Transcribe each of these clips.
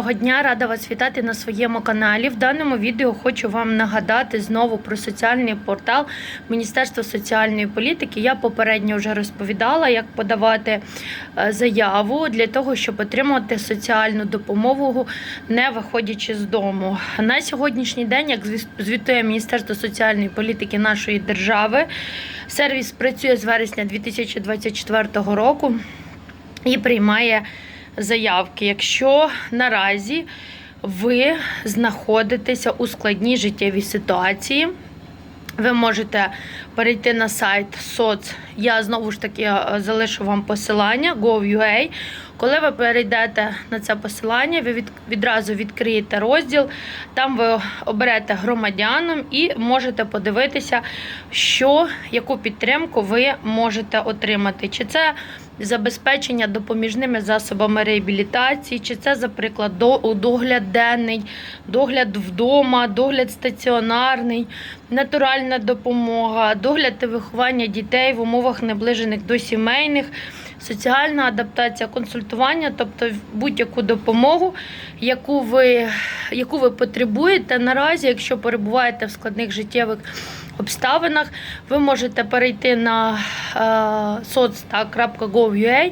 Доброго дня, рада вас вітати на своєму каналі. В даному відео хочу вам нагадати знову про соціальний портал Міністерства соціальної політики. Я попередньо вже розповідала, як подавати е, заяву для того, щоб отримати соціальну допомогу, не виходячи з дому. На сьогоднішній день, як звітує Міністерство соціальної політики нашої держави, сервіс працює з вересня 2024 року і приймає заявки. Якщо наразі ви знаходитеся у складній життєвій ситуації, ви можете перейти на сайт соц. Я знову ж таки е, залишу вам посилання gov.ua. Коли ви перейдете на це посилання, ви від, відразу відкриєте розділ, там ви оберете громадянам і можете подивитися, що, яку підтримку ви можете отримати. Чи це забезпечення допоміжними засобами реабілітації, чи це, наприклад, до, догляд денний, догляд вдома, догляд стаціонарний, натуральна допомога, догляд та виховання дітей в умовах наближених до сімейних, соціальна адаптація, консультування, тобто будь-яку допомогу, яку ви, яку ви потребуєте наразі, якщо перебуваєте в складних життєвих обставинах, ви можете перейти на е, soc.gov.ua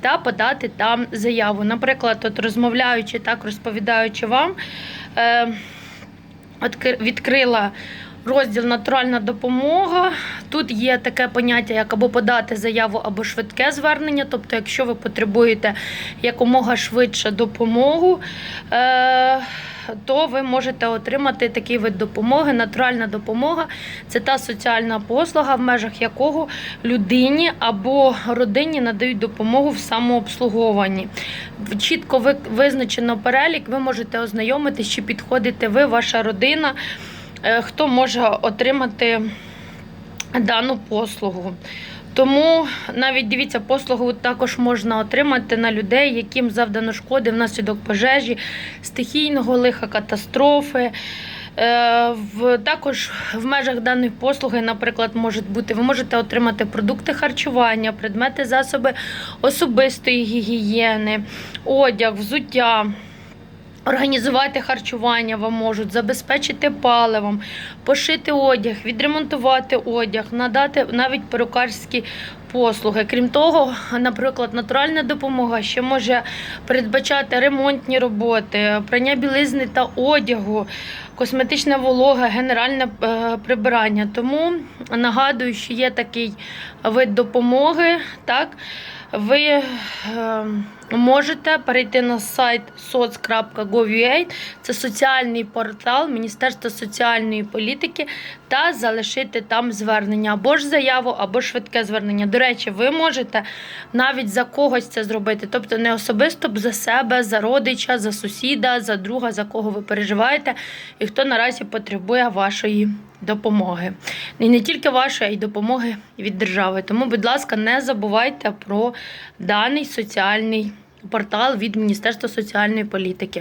та подати там заяву. Наприклад, от розмовляючи так, розповідаючи вам, е, відкрила розділ натуральна допомога. Тут є таке поняття, як або подати заяву, або швидке звернення. Тобто, якщо ви потребуєте якомога швидше допомогу, е, то ви можете отримати такий вид допомоги. Натуральна допомога це та соціальна послуга, в межах якого людині або родині надають допомогу в самообслуговуванні. Чітко ви- визначено перелік, ви можете ознайомитись, чи підходите ви, ваша родина, хто може отримати дану послугу. Тому навіть дивіться, послугу також можна отримати на людей, яким завдано шкоди внаслідок пожежі, стихійного лиха, катастрофи. Е, також в межах даної послуги, наприклад, можуть бути, ви можете отримати продукти харчування, предмети, засоби особистої гігієни, одяг, взуття. Організувати харчування вам можуть, забезпечити паливом, пошити одяг, відремонтувати одяг, надати навіть перукарські послуги. Крім того, наприклад, натуральна допомога ще може передбачати ремонтні роботи, прання білизни та одягу, косметична волога, генеральне е, прибирання. Тому нагадую, що є такий вид допомоги. Так, ви е, можете перейти на сайт soc.gov.ua, це соціальний портал Міністерства соціальної політики, та залишити там звернення або ж заяву, або швидке звернення. Речі, ви можете навіть за когось це зробити, тобто не особисто б за себе, за родича, за сусіда, за друга, за кого ви переживаєте, і хто наразі потребує вашої допомоги. І не тільки вашої, а й допомоги від держави. Тому, будь ласка, не забувайте про даний соціальний портал від Міністерства соціальної політики.